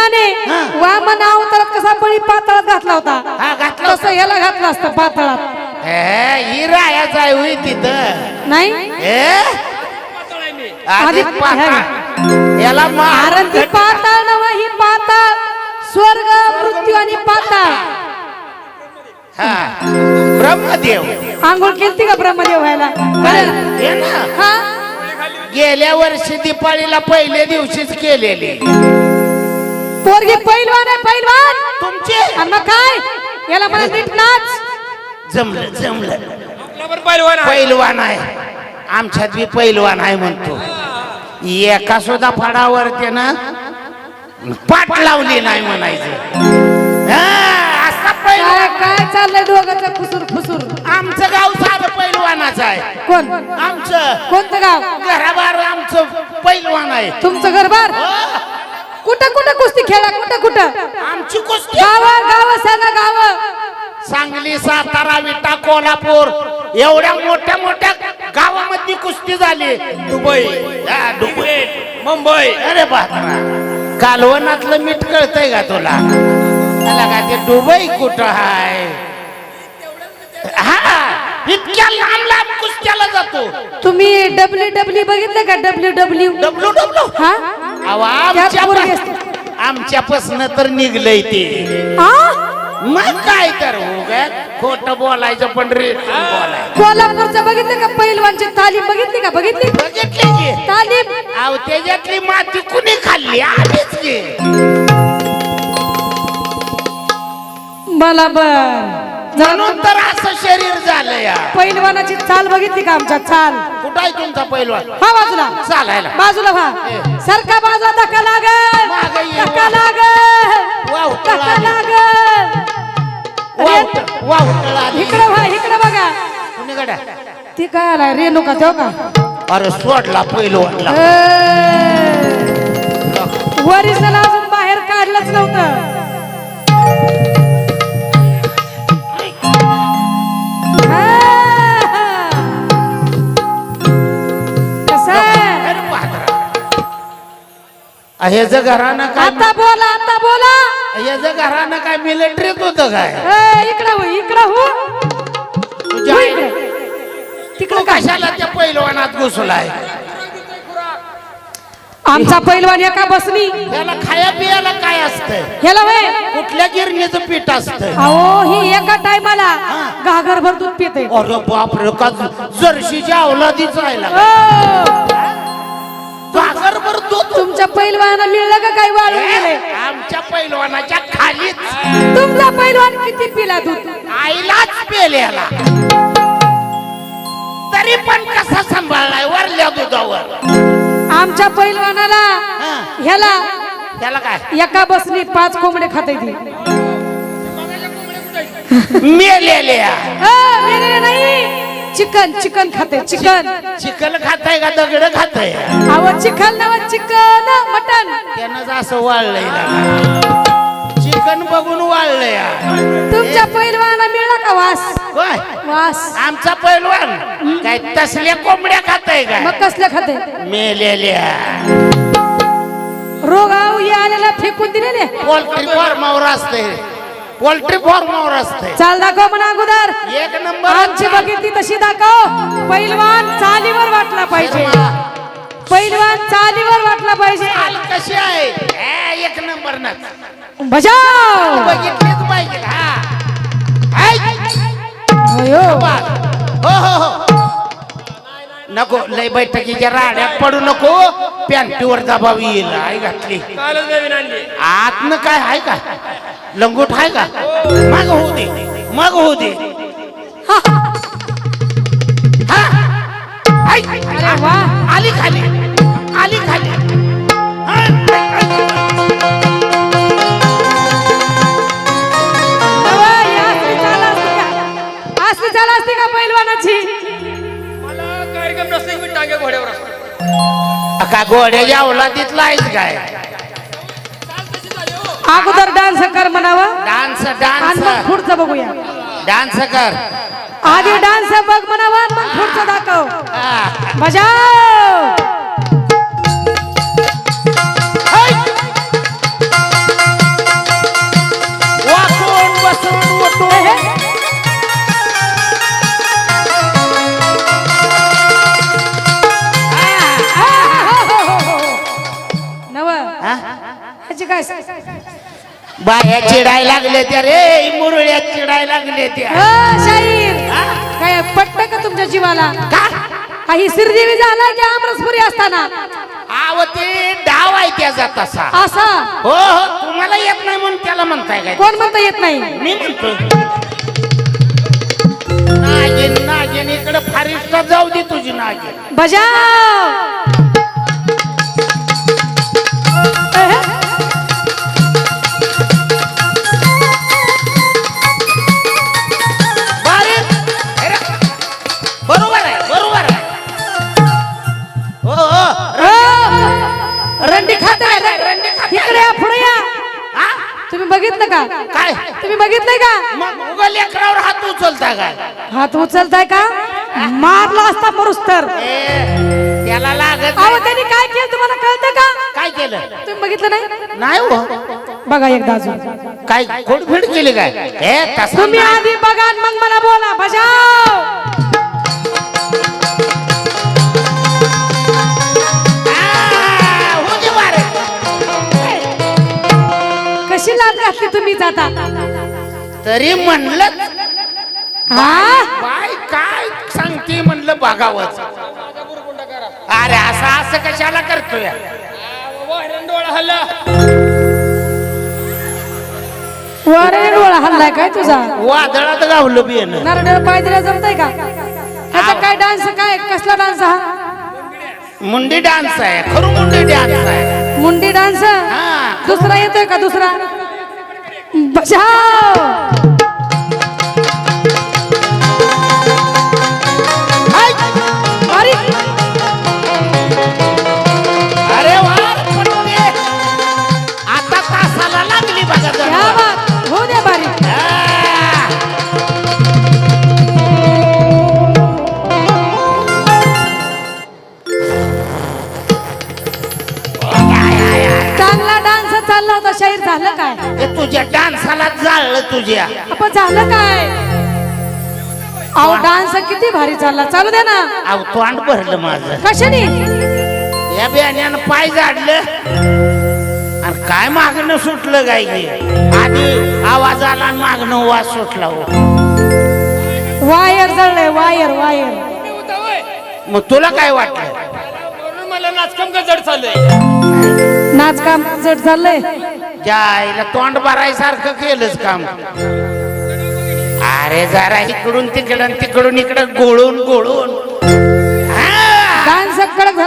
कृष्णाने. वामन अवतारात कसा बळी पातळात घातला होता? हा घातलं तसं याला घातलं असतं पातळात. ए, ही रायाचा आहे होई तिथं. नाही? ए आधी. याला कारण ती महाराज पाताळ नव ही पाताळ. स्वर्ग मृत्यू आणि पाताळ. हा. ब्रह्मदेव. आंघोळ केलती का ब्रह्मदेव व्हायला. हे? ना. हा? गेल्या वर्षी दिपाळीला पहिल्या दिवशीच केलेली. पोरगी पैलवान आहे पैलवान. तुमचे? आणि मग काय? याला मला नीट नाच जमलं. जमलं पहिलवान आहे. पैलवान आहे. आमच्यात बी पैलवान आहे म्हणतो. एका सुद्धा फडावर त्यानं पाठ लावली नाही म्हणायचं. हा, असा काय काय चाललंय दोघांचं? खुसूर खुसूर. आमचं गाव सारं पैलवानाचं आहे. कोण? आमचं कोणतं गाव? घराबार आमचं पैलवान आहे. तुमचं घरबार? हो, कुठं कुठं कुस्ती खेळा कुठं कुठं? आमची कुस्ती. गाव गाव सांगा गाव. सांगली सातारा विटा कोल्हापूर. एवढ्या मोठ्या मोठ्या गावामध्ये कुस्ती झाली. दुबई. हा, दुबई. मुंबई. अरे बापरा. कालवनातलं मीठ कळतंय का तुला? त्याला का ते दुबई कुठं हाय? हा इतक्या लांब लांब कुस्त्याला जातो. तुम्ही डब्ल्यू डब्ल्यू बघितलं का डब्ल्यू डब्ल्यू डब्ल्यू डब्ल्यू हा? त्यात पोरगी आमच्या आमच्यापासनं तर निघलंय ते. आ? मग काय तर खोट बोलायचं पण रे बोलायचं कोल्हापूरचं बघितलं का? पैलवानची तालीम बघितली का? बघितली? बघितली की. तालीम. अहो त्याच्यातली माती कुणी खाल्ली? आधीच की. मला बर म्हणून तर असं शरीर झालं या. पैलवानाची चाल बघितली का आमच्या? चाल. कुठं आहे तुमचा पैलवान? हा बाजूला. चालायला. बाजूला व्हा. सरका बाजूला धक्का लागल. मागं ये. धक्का लागल. वाव, धक्का आली. लागल वाव वाव आली इकडे व्हा इकडे बघा. कुणीकडे ती काय आलाय? रेणुका का? अरे सोडला पैलवानला. वरिष्ठाला अजून बाहेर काढलंच नव्हतं. हे घरानं काय आता बोला आता बोला. हे घरानं काय मिलिटरीत होतं काय? ए, इकडं हो इकडं हो. तुझ्या हो इकडे. तू तिकडं कशाला त्या पैलवानात घुसलाय? आमचा पैलवान एका बसनी. त्याला खाया पियाला काय असतंय? ह्याला वय. कुठल्या गिरणीचं पीठ असतंय? अहो ही एका टायमाला घागरभर दूध पिते अरे बापरे का जर्शीच्या अवलादीच राहिला भागरभर दूध. तुमच्या पैलवाना मिळलं का काही गेले आमच्या पैलवानाच्या खालीच. तुमचा पैलवान किती पिला दूध? आईलाच पेल्याला तरी पण कसा सांभाळलाय वरल्या दुधावर? आमच्या पैलवानाला हा. ह्याला त्याला काय? एका बसनी पाच कोंबडे खाते ती. मेलेल्या. अ, मेलेले नाही. चिकन चिकन खाते चिकन. चिकन खाताय का दगड खाताय? अहो चिकन नाव चिकन मटन. त्यानं असं वाळलंय चिकन बघून वाळलंय. तुमच्या पैलवाना मिळला का वास? वास. आमचा पैलवान. काय तसल्या कोंबड्या खाताय का मग कसल्या खाते मेलेल्या. रोग आऊ ये आलेला फेकून दिलेले पोल्ट्री फॉर्मावर असते पोल्ट्री फॉर्मावर असते. चाल दाखव म्हणा अगोदर. एक नंबर आमची बघितली तशी दाखव. पैलवान चालीवर वाटला पाहिजे. पैलवान चालीवर वाटला पाहिजे. चाल कशी आहे? ए, एक नंबर ना बजाव. बघितलीच पाहिजे. हा. हाय. अयो. हो हो हो. नको लय बैठकीच्या राड्यात पडू नको. पॅन्टीवर दबाव येईल. आई घातली. कालच नवीन आणली. आतनं काय आहे का? लंगोट आहे का? मग होऊ दे. मग होऊ दे. हा. आली खाली. आली खाली. असली चाल असते का? पैलवानाची? मला कार्यक्रम मी टांगे घोड्यावर असतो. का घोड्याच्या अवलादीतला आहेस काय? अगोदर डान्स कर म्हणावं. डान्स आणि डान्स मग पुढचं बघूया. डान्स कर. आधी डान्स बघ म्हणावं आणि मग पुढचं दाखव. हा. बजाव! बाया चिडाय लागले त्या रे मुरळ्या चिडाय लागले त्या. शाहीर काय पटत का तुमच्या जीवाला? का? हा ही श्रीदेवी झाला की आमरसपुरी असताना? आव ते डाव आहे त्याचा तसा. असा? हो हो तुम्हाला येत नाही म्हणून त्याला म्हणताय काय? कोण म्हणता येत नाही? मी म्हणतो नागिन नागिन इकडे फारिस्टा जाऊ दे तुझी नागिन. बजाव का? काय? तुम्ही बघितलंय का? मग उगा लेकरावर हात उचलता काय? हात उचलताय का? मारला असता मरुस तर ए, त्याला लागत अहो नाही. त्यांनी काय केलं तुम्हाला कळतं का? काय केलं? तुम्ही बघितलं नाही? नाही हो. बघा एकदा अजून. काय खोडफीड केली काय? हे तसं तुम्ही. आधी बघा आणि मग मला बोला. बजाव! तुम्ही जाता. तरी म्हणलं हा? बाय काय सांगते म्हणलं बघावंच. अरे असं असं कशाला करतोय? वाहिऱ्यानं डोळा हल्लाय काय तुझा? वादळात गावलं बी येणं नरडळ पाय दिला जमताय का? ह्याचा काय डान्स काय कसला डान्स हा? मुंडी डान्स आहे खरं मुंडी डान्स आहे. मुंडी डान्स? हा. दुसरा येतोय का दुसरा? बजाव चालला होता? शाहीर झालं काय? हे तुझ्या डान्साला जाळलं तुझ्या. आपण झालं काय? अहो डान्स किती भारी चालला. चालू द्या ना. अहो तोंड भरलं माझं. कशाने? या बियाण्यानं पाय झाडलं. आणि काय मागणं सुटलं की आधी आवाज आला आणि मागणं वास सुटला हो. वायर जळलंय वायर वायर. मग तुला काय वाटलं? पहिला नाचकाम का जड चाललंय नाच काम जड चाललंय जायला तोंड सारखं केलंच काम. अरे जरा इकडून तिकडून तिकडून इकडं गोळून गोळून. डान्स कडक